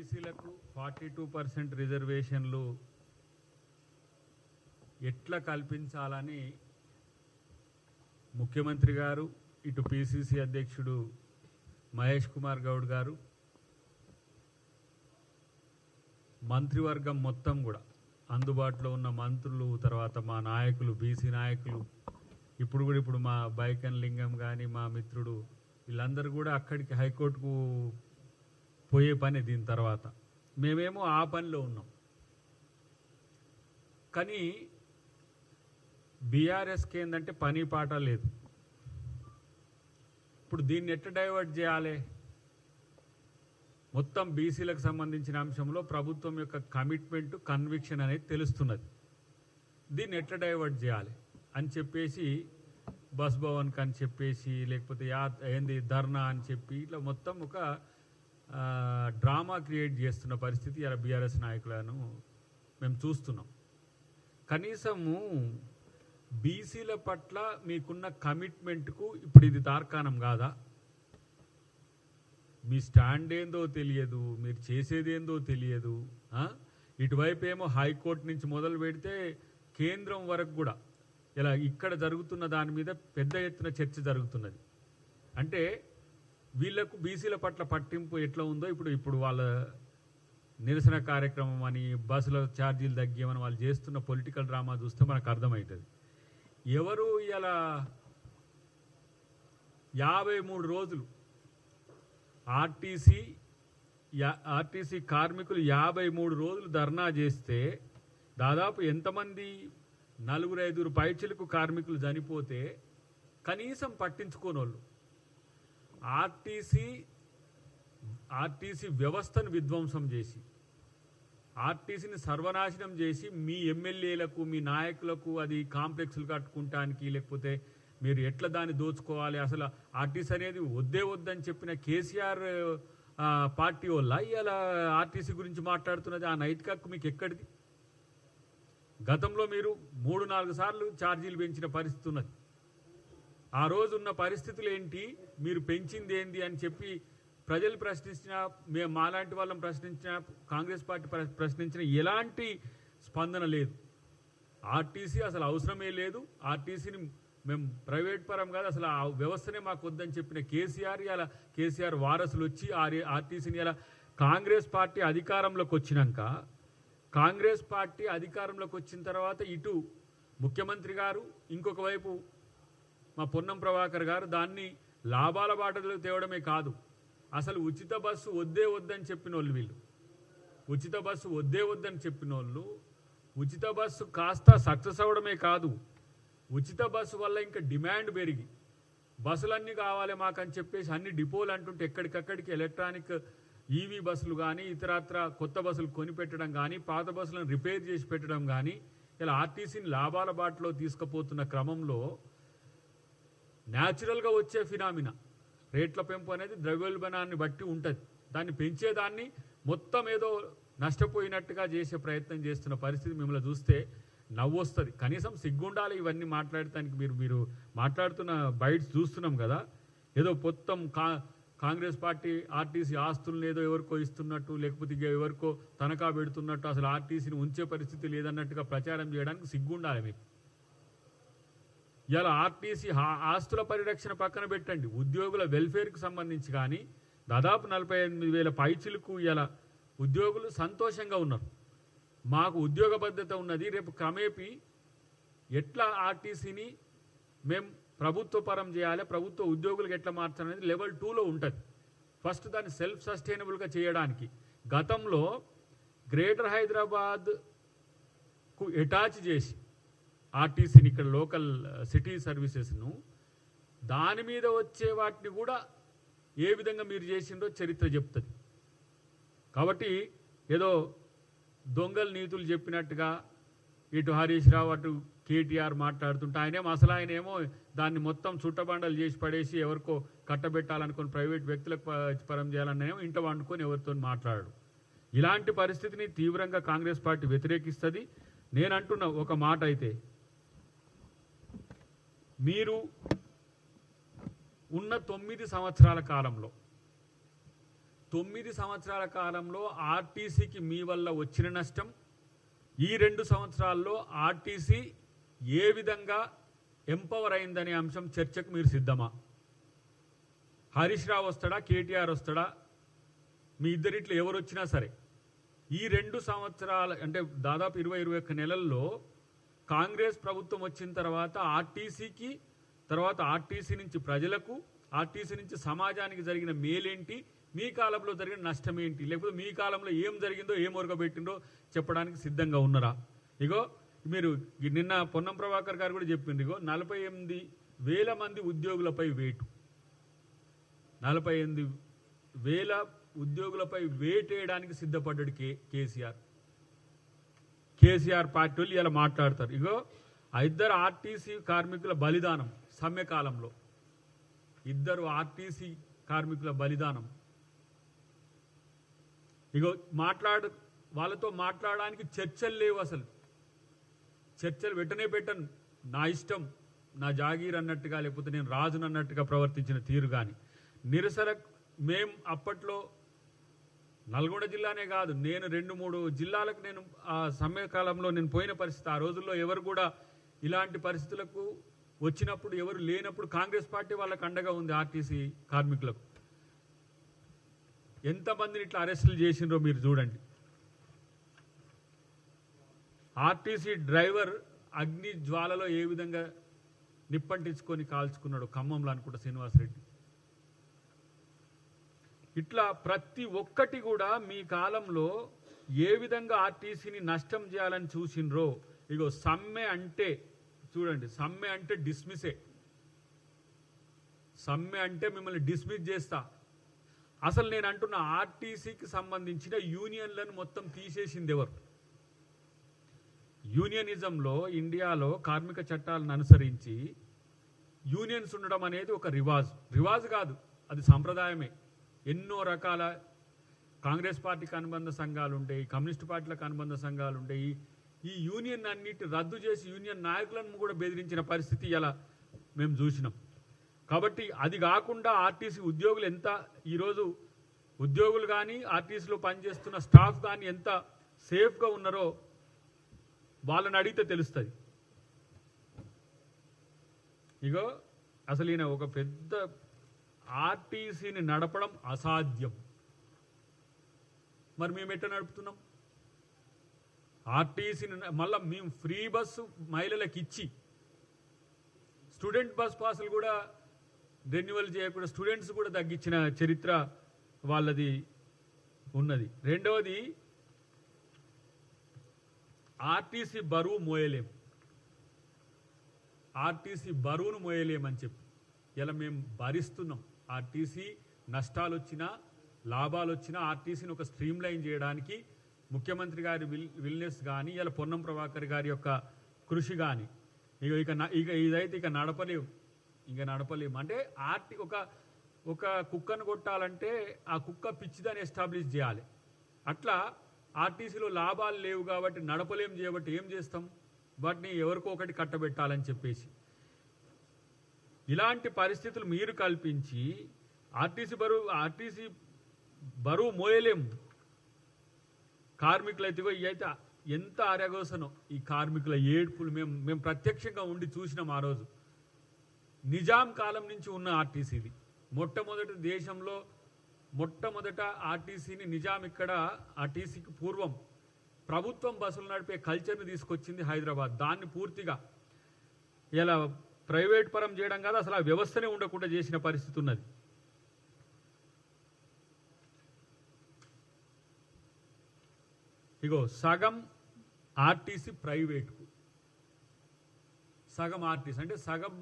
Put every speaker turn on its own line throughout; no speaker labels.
బీసీలకు forty two percent రిజర్వేషన్లు ఎట్లా కల్పించాలని ముఖ్యమంత్రి గారు ఇటు పిసిసి అధ్యక్షుడు మహేష్ కుమార్ గౌడ్ గారు మంత్రివర్గం మొత్తం కూడా అందుబాటులో ఉన్న మంత్రులు తర్వాత మా నాయకులు బీసీ నాయకులు ఇప్పుడు కూడా ఇప్పుడు మా బైకన్ లింగం కానీ మా మిత్రుడు వీళ్ళందరూ కూడా అక్కడికి హైకోర్టుకు పోయే పని దీని తర్వాత. మేమేమో ఆ పనిలో ఉన్నాం. కానీ బీఆర్ఎస్కి ఏంటంటే పని పాట లేదు. ఇప్పుడు దీన్ని ఎట్లా డైవర్ట్ చేయాలి? మొత్తం బీసీలకు సంబంధించిన అంశంలో ప్రభుత్వం యొక్క కమిట్మెంట్ కన్విక్షన్ అనేది తెలుస్తున్నది. దీన్ని ఎట్లా డైవర్ట్ చేయాలి? అని చెప్పేసి బస్ భవన్కి అని చెప్పేసి లేకపోతే యా ఏంది ధర్నా అని చెప్పి ఇట్లా మొత్తం ఒక డ్రామా క్రియేట్ చేస్తున్న పరిస్థితి ఇలా బీఆర్ఎస్ నాయకులను మేము చూస్తున్నాం. కనీసము బీసీల పట్ల మీకున్న కమిట్మెంట్కు ఇప్పుడు ఇది తార్కాణం కాదా? మీ స్టాండ్ ఏందో తెలియదు మీరు చేసేది ఏందో తెలియదు ఇటువైపు ఏమో హైకోర్టు నుంచి మొదలు పెడితే కేంద్రం వరకు కూడా ఇలా ఇక్కడ జరుగుతున్న దాని మీద పెద్ద ఎత్తున చర్చ జరుగుతున్నది. అంటే వీళ్ళకు బీసీల పట్ల పట్టింపు ఎట్లా ఉందో ఇప్పుడు ఇప్పుడు వాళ్ళ నిరసన కార్యక్రమం అని బస్సుల ఛార్జీలు తగ్గియమని వాళ్ళు చేస్తున్న పొలిటికల్ డ్రామా చూస్తే మనకు అర్థమవుతుంది. ఎవరు ఇలా యాభై మూడు రోజులు ఆర్టీసీ ఆర్టీసీ కార్మికులు యాభై మూడు రోజులు ధర్నా చేస్తే దాదాపు ఎంతమంది నలుగురు ఐదుగురు పైచిలకు కార్మికులు చనిపోతే కనీసం పట్టించుకోనోళ్ళు. ఆర్టీసీ ఆర్టీసీ వ్యవస్థను విధ్వంసం చేసి ఆర్టీసీని సర్వనాశనం చేసి మీ ఎమ్మెల్యేలకు మీ నాయకులకు అది కాంప్లెక్స్లు కట్టుకుంటానికి లేకపోతే మీరు ఎట్లా దాన్ని దోచుకోవాలి? అసలు ఆర్టీసీ అనేది వద్దే వద్దని చెప్పిన కేసీఆర్ పార్టీ వల్ల ఇవాళ ఆర్టీసీ గురించి మాట్లాడుతున్నది? ఆ నైతిక హక్కు మీకు ఎక్కడిది? గతంలో మీరు మూడు నాలుగు సార్లు ఛార్జీలు పెంచిన పరిస్థితి ఉన్నది. ఆ రోజు ఉన్న పరిస్థితులు ఏంటి మీరు పెంచింది ఏంది అని చెప్పి ప్రజలు ప్రశ్నించిన మేము మాలాంటి వాళ్ళం ప్రశ్నించిన కాంగ్రెస్ పార్టీ ప్ర- ప్రశ్నించిన ఎలాంటి స్పందన లేదు. ఆర్టీసీ అసలు అవసరమే లేదు. ఆర్టీసీని మేము ప్రైవేట్ పరం కాదు అసలు ఆ వ్యవస్థనే మాకు వద్దని చెప్పిన కేసీఆర్ ఇలా కేసీఆర్ వారసులు వచ్చి ఆర్- ఆర్టీసీని ఇలా కాంగ్రెస్ పార్టీ అధికారంలోకి వచ్చినాక కాంగ్రెస్ పార్టీ అధికారంలోకి వచ్చిన తర్వాత ఇటు ముఖ్యమంత్రి గారు ఇంకొక వైపు మా పొన్నం ప్రభాకర్ గారు దాన్ని లాభాల బాటలు తేవడమే కాదు అసలు ఉచిత బస్సు వద్దే వద్దని చెప్పిన వాళ్ళు. వీళ్ళు ఉచిత బస్సు వద్దే వద్దని చెప్పిన వాళ్ళు ఉచిత బస్సు కాస్త సక్సెస్ అవ్వడమే కాదు ఉచిత బస్సు వల్ల ఇంకా డిమాండ్ పెరిగి బస్సులన్నీ కావాలి మాకని చెప్పేసి అన్ని డిపోలు అంటుంటే ఎక్కడికక్కడికి ఎలక్ట్రానిక్ ఈవీ బస్సులు కానీ ఇతరత్ర కొత్త బస్సులు కొనిపెట్టడం కానీ పాత బస్సులను రిపేర్ చేసి పెట్టడం కానీ ఇలా ఆర్టీసీని లాభాల బాటలో తీసుకుపోతున్న క్రమంలో న్యాచురల్గా వచ్చే ఫినామినా రేట్ల పెంపు అనేది ద్రవ్యోల్బణాన్ని బట్టి ఉంటుంది. దాన్ని పెంచేదాన్ని మొత్తం ఏదో నష్టపోయినట్టుగా చేసే ప్రయత్నం చేస్తున్న పరిస్థితి మిమ్మల్ని చూస్తే నవ్వొస్తుంది. కనీసం సిగ్గుండాలి ఇవన్నీ మాట్లాడటానికి మీరు మీరు మాట్లాడుతున్న బైట్స్ చూస్తున్నాం కదా. ఏదో మొత్తం కా కాంగ్రెస్ పార్టీ ఆర్టీసీ ఆస్తులను ఏదో ఎవరికో ఇస్తున్నట్టు లేకపోతే ఎవరికో తనఖా పెడుతున్నట్టు అసలు ఆర్టీసీని ఉంచే పరిస్థితి లేదన్నట్టుగా ప్రచారం చేయడానికి సిగ్గుండాలి మీకు. ఇలా ఆర్టీసీ హా- ఆస్తుల పరిరక్షణ పక్కన పెట్టండి. ఉద్యోగుల వెల్ఫేర్కి సంబంధించి కానీ దాదాపు నలభై ఎనిమిది వేల పైచిలకు ఇలా ఉద్యోగులు సంతోషంగా ఉన్నారు. మాకు ఉద్యోగ భద్రత ఉన్నది. రేపు క్రమేపీ ఎట్లా ఆర్టీసీని మేము ప్రభుత్వ పరం చేయాలి ప్రభుత్వ ఉద్యోగులకు ఎట్లా మార్చాలనేది లెవెల్ టూలో ఉంటుంది. ఫస్ట్ దాన్ని సెల్ఫ్ సస్టైనబుల్గా చేయడానికి. గతంలో గ్రేటర్ హైదరాబాద్కు అటాచ్ చేసి ఆర్టీసీని ఇక్కడ లోకల్ సిటీ సర్వీసెస్ను దాని మీద వచ్చే వాటిని కూడా ఏ విధంగా మీరు చేసిండో చరిత్ర చెప్తుంది. కాబట్టి ఏదో దొంగలు నీతులు చెప్పినట్టుగా ఇటు హరీష్ రావు అటు కేటీఆర్ మాట్లాడుతుంటే ఆయనేమో అసలు ఆయనేమో దాన్ని మొత్తం చుట్టబండలు చేసి పడేసి ఎవరికో కట్టబెట్టాలనుకుని ప్రైవేట్ వ్యక్తులకు పరం చేయాలనేమో ఇంట వండుకొని ఎవరితో మాట్లాడు ఇలాంటి పరిస్థితిని తీవ్రంగా కాంగ్రెస్ పార్టీ వ్యతిరేకిస్తుంది. నేను అంటున్న ఒక మాట అయితే మీరు ఉన్న తొమ్మిది సంవత్సరాల కాలంలో తొమ్మిది సంవత్సరాల కాలంలో ఆర్టీసీకి మీ వల్ల వచ్చిన నష్టం ఈ రెండు సంవత్సరాల్లో ఆర్టీసీ ఏ విధంగా ఎంపవర్ అయిందనే అంశం చర్చకు మీరు సిద్ధమా? హరీష్ రావు వస్తాడా? కేటీఆర్ వస్తాడా? మీ ఇద్దరిట్లో ఎవరు వచ్చినా సరే ఈ రెండు సంవత్సరాల అంటే దాదాపు ఇరవై ఇరవై ఒక్క నెలల్లో కాంగ్రెస్ ప్రభుత్వం వచ్చిన తర్వాత ఆర్టీసీకి తర్వాత ఆర్టీసీ నుంచి ప్రజలకు ఆర్టీసీ నుంచి సమాజానికి జరిగిన మేలేంటి మీ కాలంలో జరిగిన నష్టం ఏంటి లేకపోతే మీ కాలంలో ఏం జరిగిందో ఏం ఒరగబెట్టిందో చెప్పడానికి సిద్ధంగా ఉన్నారా? ఇగో మీరు నిన్న పొన్నం ప్రభాకర్ గారు కూడా చెప్పింది ఇగో నలభై ఎనిమిది వేల మంది ఉద్యోగులపై వేటు. నలభై ఎనిమిది వేల ఉద్యోగులపై వేటేయడానికి సిద్ధపడ్డాడు కే కేసీఆర్. కేసీఆర్ పార్టీ వాళ్ళు ఇలా మాట్లాడతారు. ఇగో ఆ ఇద్దరు ఆర్టీసీ కార్మికుల బలిదానం సమ్మెకాలంలో ఇద్దరు ఆర్టీసీ కార్మికుల బలిదానం. ఇగో మాట్లాడు వాళ్ళతో మాట్లాడడానికి చర్చలు లేవు అసలు. చర్చలు వెంటనే పెట్టను. నా ఇష్టం నా జాగీర్ అన్నట్టుగా లేకపోతే నేను రాజునన్నట్టుగా ప్రవర్తించిన తీరు కానీ నిరసన మేం అప్పట్లో నల్గొండ జిల్లానే కాదు నేను రెండు మూడు జిల్లాలకు నేను ఆ సమయకాలంలో నేను పోయిన పరిస్థితి ఆ రోజుల్లో ఎవరు కూడా ఇలాంటి పరిస్థితులకు వచ్చినప్పుడు ఎవరు లేనప్పుడు కాంగ్రెస్ పార్టీ వాళ్ళకు అండగా ఉంది ఆర్టీసీ కార్మికులకు. ఎంతమందిని ఇట్లా అరెస్టులు చేసిండ్రో మీరు చూడండి. ఆర్టీసీ డ్రైవర్ అగ్ని జ్వాలలో ఏ విధంగా నిప్పంటించుకొని కాల్చుకున్నాడు ఖమ్మంలో అనుకుంటా శ్రీనివాసరెడ్డి. ఇట్లా ప్రతి ఒక్కటి కూడా మీ కాలంలో ఏ విధంగా ఆర్టీసీని నష్టం చేయాలని చూసిండ్రో ఇగో సమ్మె అంటే చూడండి సమ్మె అంటే డిస్మిసే సమ్మె అంటే మిమ్మల్ని డిస్మిస్ చేస్తా. అసలు నేను అంటున్న ఆర్టీసీకి సంబంధించిన యూనియన్లను మొత్తం తీసేసింది ఎవరు? యూనియనిజంలో ఇండియాలో కార్మిక చట్టాలను అనుసరించి యూనియన్స్ ఉండడం అనేది ఒక రివాజ్. రివాజ్ కాదు అది సంప్రదాయమే. ఎన్నో రకాల కాంగ్రెస్ పార్టీకి అనుబంధ సంఘాలు ఉంటాయి కమ్యూనిస్ట్ పార్టీలకు అనుబంధ సంఘాలు ఉంటాయి. ఈ యూనియన్ అన్నిటి రద్దు చేసి యూనియన్ నాయకులను కూడా బెదిరించిన పరిస్థితి ఇలా మేము చూసినాం. కాబట్టి అది కాకుండా ఆర్టీసీ ఉద్యోగులు ఎంత ఈరోజు ఉద్యోగులు కానీ ఆర్టీసీలో పనిచేస్తున్న స్టాఫ్ కానీ ఎంత సేఫ్గా ఉన్నారో వాళ్ళని అడిగితే తెలుస్తుంది. ఇగో అసలు ఈయన ఒక పెద్ద ఆర్టీసీని నడపడం అసాధ్యం. మరి మేము ఎట్లా నడుపుతున్నాం? ఆర్టీసీని మళ్ళీ మేము ఫ్రీ బస్సు మహిళలకు ఇచ్చి స్టూడెంట్ బస్ పాసులు కూడా రెన్యువల్ చేయకుండా స్టూడెంట్స్ కూడా తగ్గించిన చరిత్ర వాళ్ళది ఉన్నది. రెండవది ఆర్టీసీ బరువు మోయలేం. ఆర్టీసీ బరువును మోయలేమని చెప్పి. ఇలా మేము భరిస్తున్నాం. ఆర్టీసీ నష్టాలు వచ్చినా లాభాలు వచ్చినా ఆర్టీసీని ఒక స్ట్రీమ్ లైన్ చేయడానికి ముఖ్యమంత్రి గారి విల్ విల్నెస్ కానీ ఇలా పొన్నం ప్రభాకర్ గారి యొక్క కృషి కానీ ఇక ఇక ఇక ఇదైతే ఇక నడపలేము ఇక నడపలేము అంటే ఆర్టీ ఒక ఒక కుక్కను కొట్టాలంటే ఆ కుక్క పిచ్చిదని ఎస్టాబ్లిష్ చేయాలి. అట్లా ఆర్టీసీలో లాభాలు లేవు కాబట్టి నడపలేం చేయబట్టి ఏం చేస్తాం? వాటిని ఎవరికో ఒకటి కట్టబెట్టాలని చెప్పేసి. ఇలాంటి పరిస్థితులు మీరు కల్పించి ఆర్టీసీ బరువు ఆర్టీసీ బరువు మోయలేము. కార్మికులైతే అయితే ఇవైతే అయితే ఎంత అరగోసనో ఈ కార్మికుల ఏడ్పులు మేము మేము ప్రత్యక్షంగా ఉండి చూసినాం ఆ రోజు. నిజాం కాలం నుంచి ఉన్న ఆర్టీసీది. మొట్టమొదటి దేశంలో మొట్టమొదట ఆర్టీసీని నిజాం ఇక్కడ ఆర్టీసీకి పూర్వం ప్రభుత్వం బస్సులు నడిపే కల్చర్ని తీసుకొచ్చింది హైదరాబాద్. దాన్ని పూర్తిగా ఇలా ప్రైవేట్ పరం చేయడం కాదు అసలు ఆ వ్యవస్థనే ఉండకుండా చేసిన పరిస్థితి ఉన్నది. ఇగో సగం ఆర్టీసీ ప్రైవేట్కు. సగం ఆర్టీసీ అంటే సగం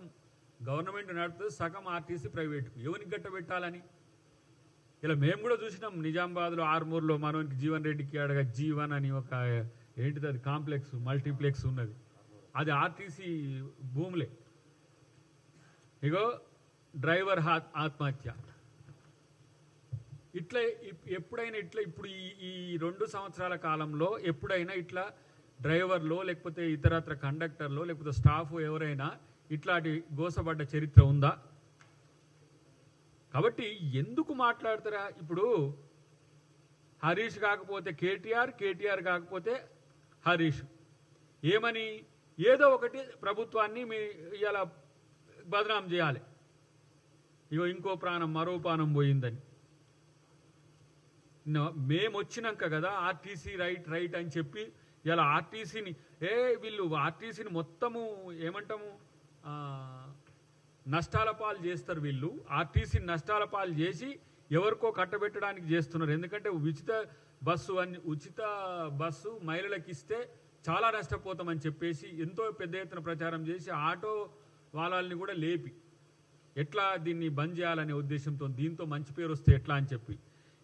గవర్నమెంట్ నడుపుతుంది సగం ఆర్టీసీ ప్రైవేట్కు. ఎవరికి గట్ట పెట్టాలని? ఇలా మేము కూడా చూసినాం నిజామాబాద్లో ఆర్మూర్లో మనోనికి జీవన్ రెడ్డికి అడగ జీవన్ అని ఒక ఏంటిది అది కాంప్లెక్స్ మల్టీప్లెక్స్ ఉన్నది. అది ఆర్టీసీ భూములే. ఇగో డ్రైవర్ హా- ఆత్మహత్య. ఇట్లా ఇప్- ఎప్పుడైనా ఇట్లా ఇప్పుడు ఈ ఈ రెండు సంవత్సరాల కాలంలో ఎప్పుడైనా ఇట్లా డ్రైవర్లో లేకపోతే ఇతరత్ర కండక్టర్లో లేకపోతే స్టాఫ్ ఎవరైనా ఇట్లాంటి గోసపడ్డ చరిత్ర ఉందా? కాబట్టి ఎందుకు మాట్లాడతారా? ఇప్పుడు హరీష్ కాకపోతే కేటీఆర్ కేటీఆర్ కాకపోతే హరీష్. ఏమని? ఏదో ఒకటి ప్రభుత్వాన్ని మీ ఇలా బదనాం చేయాలి. ఇగో ఇంకో ప్రాణం మరో ప్రాణం పోయిందని. మేము వచ్చినాక కదా ఆర్టీసీ రైట్ రైట్ అని చెప్పి ఇలా ఆర్టీసీని ఏ వీళ్ళు ఆర్టీసీని మొత్తము ఏమంటాము? నష్టాల పాలు చేస్తారు వీళ్ళు. ఆర్టీసీని నష్టాల పాలు చేసి ఎవరికో కట్టబెట్టడానికి చేస్తున్నారు. ఎందుకంటే ఉచిత బస్సు అని ఉచిత బస్సు మహిళలకు ఇస్తే చాలా నష్టపోతామని చెప్పేసి ఎంతో పెద్ద ఎత్తున ప్రచారం చేసి ఆటో వాళ్ళని కూడా లేపి ఎట్లా దీన్ని బంద్ చేయాలనే ఉద్దేశంతో దీంతో మంచి పేరు వస్తే ఎట్లా అని చెప్పి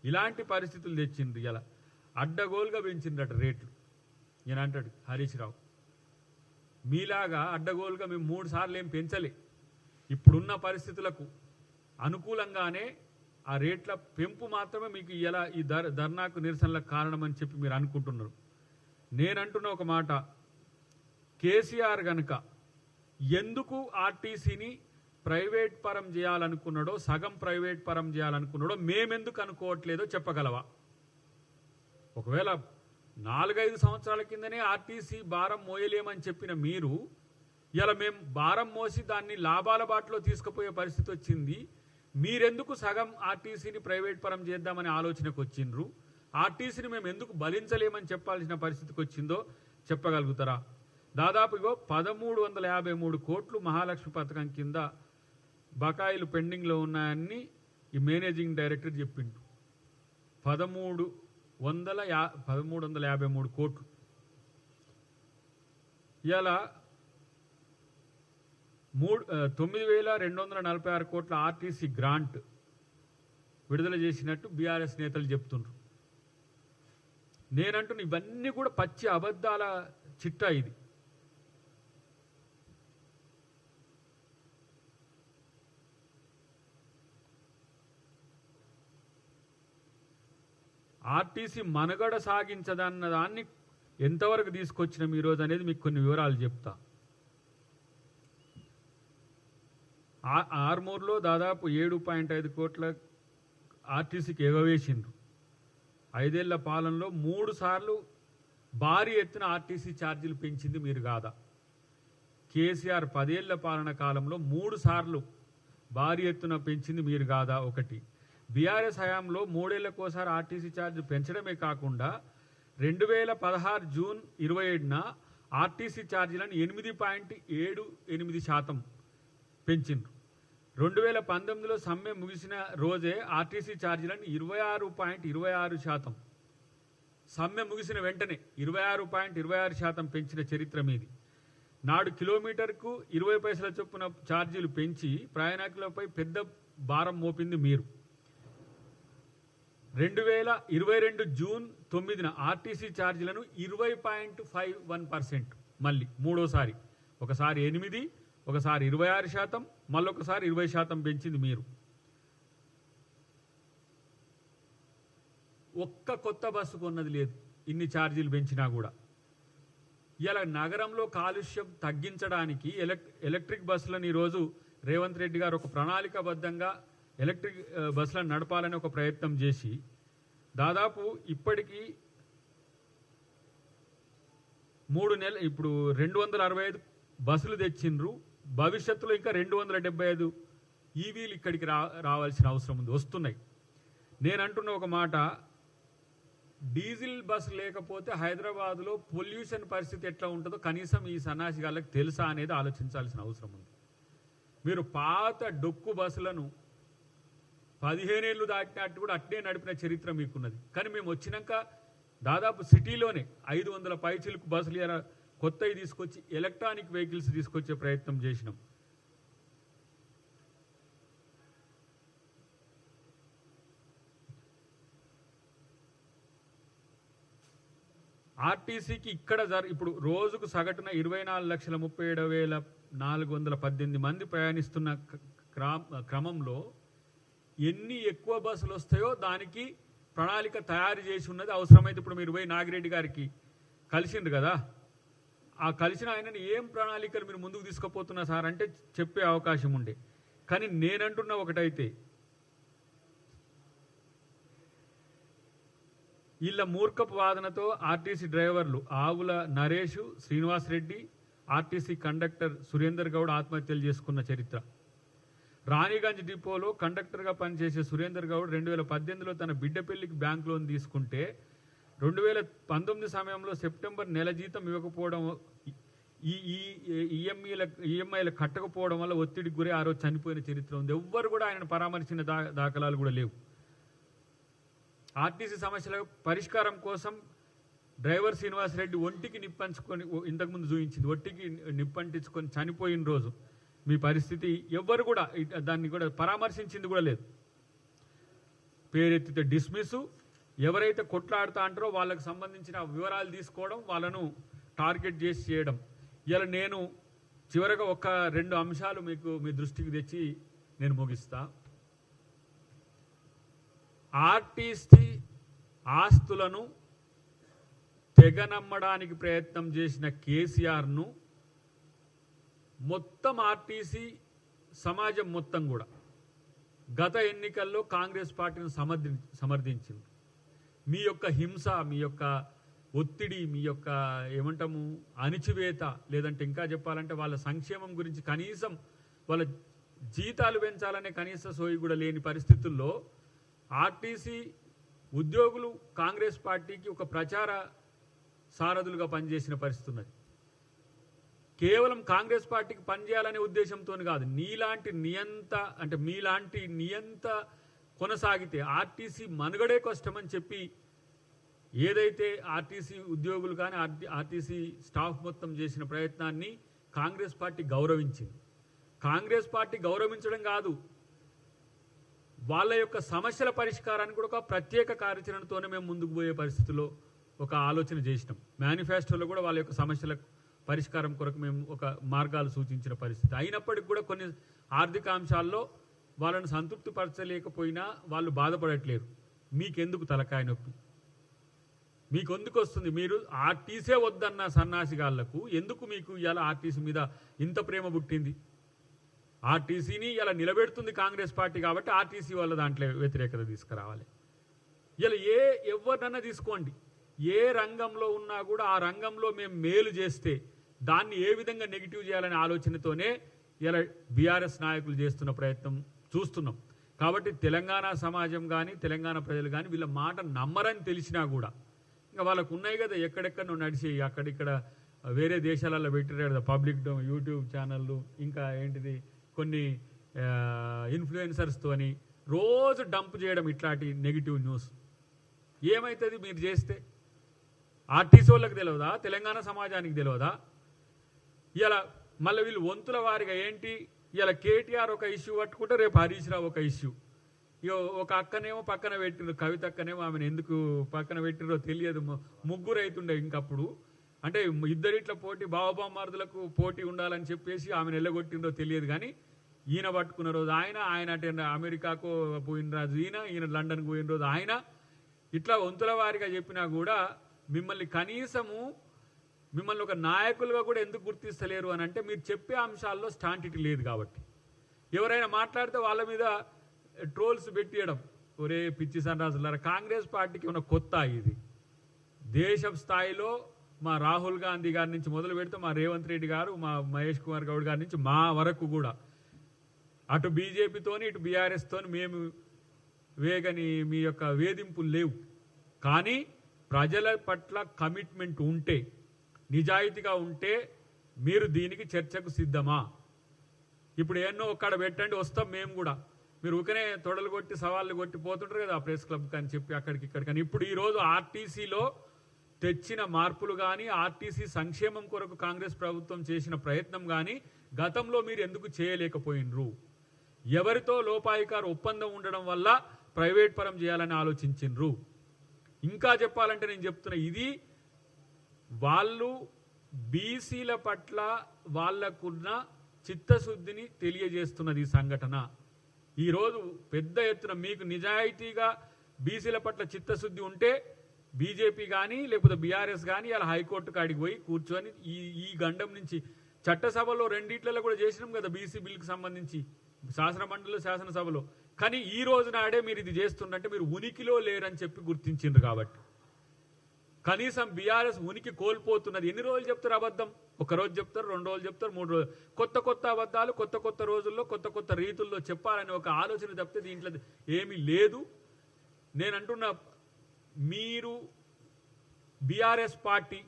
ఇలాంటి పరిస్థితులు తెచ్చిండ్రు. ఇలా అడ్డగోలుగా పెంచిండ్రట రేట్లు. ఈయన అంటాడు హరీష్ రావు మీలాగా అడ్డగోలుగా మేము మూడు సార్లు ఏం పెంచలే. ఇప్పుడున్న పరిస్థితులకు అనుకూలంగానే ఆ రేట్ల పెంపు మాత్రమే మీకు ఇలా ఈ ధర్ ధర్నాకు నిరసనలకు కారణమని చెప్పి మీరు అనుకుంటున్నారు. నేనంటున్న ఒక మాట కేసీఆర్ కనుక ఎందుకు ఆర్టీసీని ప్రైవేట్ పరం చేయాలనుకున్నాడో సగం ప్రైవేట్ పరం చేయాలనుకున్నాడో మేమెందుకు అనుకోవట్లేదో చెప్పగలవా? ఒకవేళ నాలుగైదు సంవత్సరాల కిందనే ఆర్టీసీ భారం మోయలేమని చెప్పిన మీరు ఇలా మేము భారం మోసి దాన్ని లాభాల బాటలో తీసుకుపోయే పరిస్థితి వచ్చింది మీరెందుకు సగం ఆర్టీసీని ప్రైవేట్ పరం చేద్దామని ఆలోచనకు వచ్చిండ్రు? ఆర్టీసీని మేము ఎందుకు బలించలేమని చెప్పాల్సిన పరిస్థితికి వచ్చిందో చెప్పగలుగుతారా? దాదాపు ఇగో పదమూడు వందల యాభై మూడు కోట్లు మహాలక్ష్మి పథకం కింద బకాయిలు పెండింగ్లో ఉన్నాయని ఈ మేనేజింగ్ డైరెక్టర్ చెప్పిండు. పదమూడు వందల యా పదమూడు వందల యాభై మూడు కోట్లు. ఇలా మూడు తొమ్మిది వేల రెండు వందల నలభై ఆరు కోట్ల ఆర్టీసీ గ్రాంట్ విడుదల చేసినట్టు బీఆర్ఎస్ నేతలు చెప్తుండ్రు. నేనంటున్న ఇవన్నీ కూడా పచ్చి అబద్ధాల చిట్టా ఇది. ఆర్టీసీ మనుగడ సాగించదన్న దాన్ని ఎంతవరకు తీసుకొచ్చినాం ఈరోజు అనేది మీకు కొన్ని వివరాలు చెప్తా. ఆర్మూర్లో దాదాపు ఏడు పాయింట్ ఐదు కోట్ల ఆర్టీసీకి ఎగవేసిండ్రు. ఐదేళ్ళ పాలనలో మూడు సార్లు భారీ ఎత్తున ఆర్టీసీ ఛార్జీలు పెంచింది మీరు కాదా కేసీఆర్ పదేళ్ళ పాలన కాలంలో మూడు సార్లు భారీ ఎత్తున పెంచింది మీరు కాదా ఒకటి. బీఆర్ఎస్ హయాంలో మూడేళ్ళకోసారి ఆర్టీసీ ఛార్జ్ పెంచడమే కాకుండా రెండు వేల పదహారు జూన్ ఇరవై ఏడున ఆర్టీసీ ఛార్జీలను ఎనిమిది పాయింట్ ఏడు ఎనిమిది శాతం పెంచిండ్రు. రెండు వేల పంతొమ్మిదిలో సమ్మె ముగిసిన రోజే ఆర్టీసీ ఛార్జీలను ఇరవై ఆరు పాయింట్ ఇరవై ఆరు శాతం సమ్మె ముగిసిన వెంటనే ఇరవై ఆరు పాయింట్ ఇరవై ఆరు శాతం పెంచిన చరిత్ర మీది. నాడు కిలోమీటర్కు ఇరవై పైసల చొప్పున ఛార్జీలు పెంచి ప్రయాణికులపై పెద్ద భారం మోపింది మీరు. రెండు వేల ఇరవై రెండు జూన్ తొమ్మిదిన ఆర్టీసీ ఛార్జీలను ఇరవై పాయింట్ ఫైవ్ వన్ పర్సెంట్ మళ్ళీ మూడోసారి. ఒకసారి ఎనిమిది ఒకసారి ఇరవై ఆరు శాతం మళ్ళొకసారి ఇరవై శాతం పెంచింది మీరు. ఒక్క కొత్త బస్సు కొన్నది లేదు ఇన్ని ఛార్జీలు పెంచినా కూడా. ఇలా నగరంలో కాలుష్యం తగ్గించడానికి ఎలక్ ఎలక్ట్రిక్ బస్సులను ఈరోజు రేవంత్ రెడ్డి గారు ఒక ప్రణాళికాబద్ధంగా ఎలక్ట్రిక్ బస్సులను నడపాలని ఒక ప్రయత్నం చేసి దాదాపు ఇప్పటికీ మూడు నెలలు ఇప్పుడు రెండు వందల అరవై ఐదు బస్సులు తెచ్చిండ్రు. భవిష్యత్తులో ఇంకా రెండు వందల డెబ్బై ఐదు ఈవీలు ఇక్కడికి రా రావాల్సిన అవసరం ఉంది వస్తున్నాయి. నేను అంటున్న ఒక మాట డీజిల్ బస్సు లేకపోతే హైదరాబాద్లో పొల్యూషన్ పరిస్థితి ఎట్లా ఉంటుందో కనీసం ఈ సన్నాసి గాళ్ళకి తెలుసా అనేది ఆలోచించాల్సిన అవసరం ఉంది. మీరు పాత డొక్కు బస్సులను పదిహేనేళ్ళు దాటినట్టు కూడా అట్నే నడిపిన చరిత్ర మీకున్నది. కానీ మేము వచ్చినాక దాదాపు సిటీలోనే ఐదు వందల పైచిలకు బస్సులు ఇలా కొత్తవి తీసుకొచ్చి ఎలక్ట్రానిక్ వెహికల్స్ తీసుకొచ్చే ప్రయత్నం చేసినాం. ఆర్టీసీకి ఇక్కడ జరి ఇప్పుడు రోజుకు సగటున ఇరవై నాలుగు లక్షల ముప్పై ఏడు వేల నాలుగు వందల పద్దెనిమిది మంది ప్రయాణిస్తున్న క్రా- క్రమంలో ఎన్ని ఎక్కువ బస్సులు వస్తాయో దానికి ప్రణాళిక తయారు చేసి ఉన్నది. అవసరమైతే ఇప్పుడు మీరు పోయి నాగిరెడ్డి గారికి కలిసిండ్రు కదా. ఆ కలిసిన ఆయనని ఏం ప్రణాళికలు మీరు ముందుకు తీసుకుపోతున్నా సార్ అంటే చెప్పే అవకాశం ఉండే. కానీ నేనంటున్న ఒకటైతే వీళ్ళ మూర్ఖపు వాదనతో RTC drivers Avula Naresh Srinivas Reddy RTC conductor Surender Goud ఆత్మహత్యలు చేసుకున్న చరిత్ర. రాణిగంజ్ డిపోలో కండక్టర్గా పనిచేసే సురేందర్ గౌడ్ రెండు వేల పద్దెనిమిదిలో తన బిడ్డ పెళ్ళికి బ్యాంక్ లోన్ తీసుకుంటే రెండు వేల పంతొమ్మిది సమయంలో సెప్టెంబర్ నెల జీతం ఇవ్వకపోవడం ఈ ఈ ఈఎంఈల ఈఎంఐలు కట్టకపోవడం వల్ల ఒత్తిడికి గురి ఆ రోజు చనిపోయిన చరిత్ర ఉంది. ఎవ్వరు కూడా ఆయన పరామర్శించిన దా దాఖలాలు కూడా లేవు. ఆర్టీసీ సమస్యల పరిష్కారం కోసం డ్రైవర్ శ్రీనివాస్ రెడ్డి ఒంటికి నిప్పంచుకొని ఇంతకుముందు చూపించింది ఒంటికి నిప్పంటించుకొని చనిపోయిన రోజు. మీ పరిస్థితి ఎవ్వరు కూడా దాన్ని కూడా పరామర్శించింది కూడా లేదు. పేరెత్తితే డిస్మిస్ ఎవరైతే కొట్లాడుతా అంటారో వాళ్ళకి సంబంధించిన వివరాలు తీసుకోవడం వాళ్ళను టార్గెట్ చేసి చేయడం. ఇలా నేను చివరగా ఒక రెండు అంశాలు మీకు మీ దృష్టికి తెచ్చి నేను ముగిస్తా. ఆర్టీసీ ఆస్తులను తెగనమ్మడానికి ప్రయత్నం చేసిన కేసీఆర్ను మొత్తం ఆర్టీసీ సమాజం మొత్తం కూడా గత ఎన్నికల్లో కాంగ్రెస్ పార్టీని సమర్థి సమర్థించింది. మీ యొక్క హింస మీ యొక్క ఒత్తిడి మీ యొక్క ఏమంటాము అణిచివేత లేదంటే ఇంకా చెప్పాలంటే వాళ్ళ సంక్షేమం గురించి కనీసం వాళ్ళ జీతాలు పెంచాలనే కనీస సోయి కూడా లేని పరిస్థితుల్లో ఆర్టీసీ ఉద్యోగులు కాంగ్రెస్ పార్టీకి ఒక ప్రచార సారథులుగా పనిచేసిన పరిస్థితి ఉన్నది కేవలం కాంగ్రెస్ పార్టీకి పనిచేయాలనే ఉద్దేశంతో కాదు నీలాంటి నియంత అంటే మీలాంటి నియంత కొనసాగితే ఆర్టీసీ మనుగడే కష్టమని చెప్పి ఏదైతే ఆర్టీసీ ఉద్యోగులు కానీ ఆర్టీ ఆర్టీసీ స్టాఫ్ మొత్తం చేసిన ప్రయత్నాన్ని కాంగ్రెస్ పార్టీ గౌరవించింది. కాంగ్రెస్ పార్టీ గౌరవించడం కాదు వాళ్ళ యొక్క సమస్యల పరిష్కారానికి కూడా ఒక ప్రత్యేక కార్యాచరణతోనే మేము ముందుకు పోయే పరిస్థితిలో ఒక ఆలోచన చేసినాం. మేనిఫెస్టోలో కూడా వాళ్ళ యొక్క సమస్యలకు పరిష్కారం కొరకు మేము ఒక మార్గాలు సూచించిన పరిస్థితి. అయినప్పటికీ కూడా కొన్ని ఆర్థిక అంశాల్లో వాళ్ళని సంతృప్తిపరచలేకపోయినా వాళ్ళు బాధపడట్లేరు. మీకెందుకు తలకాయ నొప్పి? మీకు ఎందుకు వస్తుంది మీరు ఆర్టీసే వద్దన్న సన్నాసిగాళ్ళకు ఎందుకు మీకు ఇవాళ ఆర్టీసీ మీద ఇంత ప్రేమ పుట్టింది? ఆర్టీసీని ఇలా నిలబెడుతుంది కాంగ్రెస్ పార్టీ కాబట్టి ఆర్టీసీ వాళ్ళ దాంట్లో వ్యతిరేకత తీసుకురావాలి. ఇలా ఏ ఎవరినన్నా తీసుకోండి. ఏ రంగంలో ఉన్నా కూడా ఆ రంగంలో మేము మేలు చేస్తే దాన్ని ఏ విధంగా నెగిటివ్ చేయాలనే ఆలోచనతోనే ఇలా బీఆర్ఎస్ నాయకులు చేస్తున్న ప్రయత్నం చూస్తున్నాం. కాబట్టి తెలంగాణ సమాజం కానీ తెలంగాణ ప్రజలు కానీ వీళ్ళ మాట నమ్మరని తెలిసినా కూడా ఇంకా వాళ్ళకు ఉన్నాయి కదా ఎక్కడెక్కడ నడిచి అక్కడిక్కడ వేరే దేశాలలో పెట్టారు కదా పబ్లిక్ డో యూట్యూబ్ ఛానళ్ళు ఇంకా ఏంటిది కొన్ని ఇన్ఫ్లుయెన్సర్స్తోని రోజు డంప్ చేయడం ఇట్లాంటి నెగిటివ్ న్యూస్ ఏమవుతుంది మీరు చేస్తే? ఆర్టీసీ వాళ్ళకి తెలియదా తెలంగాణ సమాజానికి తెలియదా ఇలా మళ్ళీ వీళ్ళు వంతుల వారిగా ఏంటి? ఇలా కేటీఆర్ ఒక ఇష్యూ పట్టుకుంటే రేపు హరీష్ రావు ఒక ఇష్యూ. ఇక ఒక అక్కనేమో పక్కన పెట్టిండ్రు కవిత అక్కనేమో ఆమెను ఎందుకు పక్కన పెట్టిండ్రో తెలియదు. ముగ్గురు అవుతుండే ఇంకప్పుడు. అంటే ఇద్దరిట్ల పోటీ బావబామార్దులకు పోటీ ఉండాలని చెప్పేసి ఆమెను ఎల్లగొట్టిండ్రో తెలియదు కానీ ఈయన పట్టుకున్న రోజు ఆయన ఆయన అంటే అమెరికాకు పోయిన రోజు ఈయన ఈయన లండన్ పోయిన రోజు ఆయన. ఇట్లా వంతుల వారిగా చెప్పినా కూడా మిమ్మల్ని కనీసము మిమ్మల్ని ఒక నాయకులుగా కూడా ఎందుకు గుర్తిస్తలేరు అని అంటే మీరు చెప్పే అంశాల్లో స్టాంటిటీ లేదు కాబట్టి. ఎవరైనా మాట్లాడితే వాళ్ళ మీద ట్రోల్స్ పెట్టియడం ఒరే పిచ్చి సన్రాజులారా కాంగ్రెస్ పార్టీకి ఉన్న కొత్త ఇది? దేశ స్థాయిలో మా రాహుల్ గాంధీ గారి నుంచి మొదలు పెడితే మా రేవంత్ రెడ్డి గారు మా మహేష్ కుమార్ గౌడ్ గారి నుంచి మా వరకు కూడా. అటు బీజేపీతోని ఇటు బీఆర్ఎస్తోని మేము వేగని మీ యొక్క వేధింపులు లేవు. కానీ ప్రజల పట్ల కమిట్మెంట్ ఉంటే నిజాయితీగా ఉంటే మీరు దీనికి చర్చకు సిద్ధమా? ఇప్పుడు ఎన్నో ఒక్కడ పెట్టండి వస్తాం మేము కూడా. మీరు ఊకనే తొడలు కొట్టి సవాళ్ళు కొట్టి పోతుంటారు కదా ఆ ప్రెస్ క్లబ్ అని చెప్పి అక్కడికి ఇక్కడికి కానీ ఇప్పుడు ఈరోజు ఆర్టీసీలో తెచ్చిన మార్పులు కానీ ఆర్టీసీ సంక్షేమం కొరకు కాంగ్రెస్ ప్రభుత్వం చేసిన ప్రయత్నం కానీ గతంలో మీరు ఎందుకు చేయలేకపోయినరు? ఎవరితో లోపాయికారు ఒప్పందం ఉండడం వల్ల ప్రైవేట్ పరం చేయాలని ఆలోచించిండ్రు ఇంకా చెప్పాలంటే నేను చెప్తున్నా ఇది వాళ్ళు బీసీల పట్ల వాళ్ళకున్న చిత్తశుద్ధిని తెలియజేస్తున్నది ఈ సంఘటన. ఈరోజు పెద్ద ఎత్తున మీకు నిజాయితీగా బీసీల పట్ల చిత్తశుద్ధి ఉంటే బీజేపీ కానీ లేకపోతే బీఆర్ఎస్ కానీ అలా హైకోర్టు కాడికి పోయి కూర్చొని ఈ ఈ గండం నుంచి చట్టసభలో రెండిట్లలో కూడా చేసినాం కదా బీసీ బిల్కి సంబంధించి శాసనమండలిలో శాసనసభలో కానీ ఈ రోజు నాడే మీరు ఇది చేస్తుండంటే మీరు ఉనికిలో లేరని చెప్పి గుర్తించిండ్రు కాబట్టి. కనీసం బీఆర్ఎస్ ఉనికి కోల్పోతున్నది. ఎన్ని రోజులు చెప్తారు అబద్ధం? ఒక రోజు చెప్తారు రెండు రోజులు చెప్తారు మూడు రోజులు. కొత్త కొత్త అబద్ధాలు కొత్త కొత్త రోజుల్లో కొత్త కొత్త రీతుల్లో చెప్పాలని ఒక ఆలోచన తప్పితే దీంట్లో ఏమీ లేదు. నేను అంటున్నా మీరు బీఆర్ఎస్ పార్టీ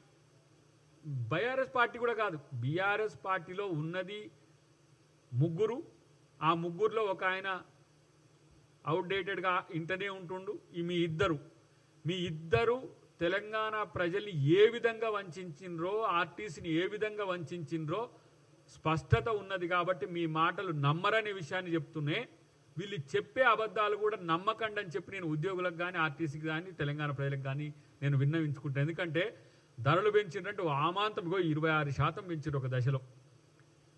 బీఆర్ఎస్ పార్టీ కూడా కాదు బీఆర్ఎస్ పార్టీలో ఉన్నది ముగ్గురు. ఆ ముగ్గురులో ఒక ఆయన అవుట్డేటెడ్గా ఇంటనే ఉంటుండు ఈ మీ ఇద్దరు. మీ ఇద్దరు తెలంగాణ ప్రజల్ని ఏ విధంగా వంచిండ్రో ఆర్టీసీని ఏ విధంగా వంచిండ్రో స్పష్టత ఉన్నది కాబట్టి మీ మాటలు నమ్మరనే విషయాన్ని చెప్తూనే వీళ్ళు చెప్పే అబద్ధాలు కూడా నమ్మకండి అని చెప్పి నేను ఉద్యోగులకు కానీ ఆర్టీసీకి కానీ తెలంగాణ ప్రజలకు కానీ నేను విన్నవించుకుంటాను ఎందుకంటే ధరలు పెంచినట్టు ఆమాంతంగా ఇరవై ఆరు శాతం పెంచారు ఒక దశలో.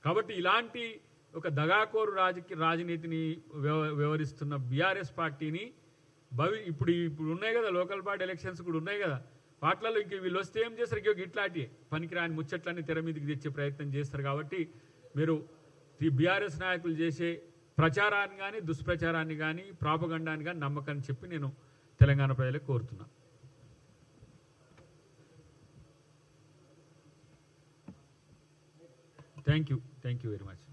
కాబట్టి ఇలాంటి ఒక దగాకోరు రాజకీయ రాజనీతిని వ్యవ- వ్యవహరిస్తున్న బీఆర్ఎస్ పార్టీని భవి ఇప్పుడు ఇప్పుడు ఉన్నాయి కదా లోకల్ బాడీ ఎలక్షన్స్ కూడా ఉన్నాయి కదా. వాటిలో ఇంక వీళ్ళు వస్తే ఏం చేస్తారు? ఇంకొక ఇట్లాంటి పనికిరాని ముచ్చట్లన్నీ తెర మీదకి తెచ్చే ప్రయత్నం చేస్తారు కాబట్టి మీరు ఈ బీఆర్ఎస్ నాయకులు చేసే ప్రచారాన్ని కానీ దుష్ప్రచారాన్ని కానీ ప్రాపగండాన్ని కానీ నమ్మకాన్ని చెప్పి నేను తెలంగాణ ప్రజలకు కోరుతున్నా. Thank you thank you very much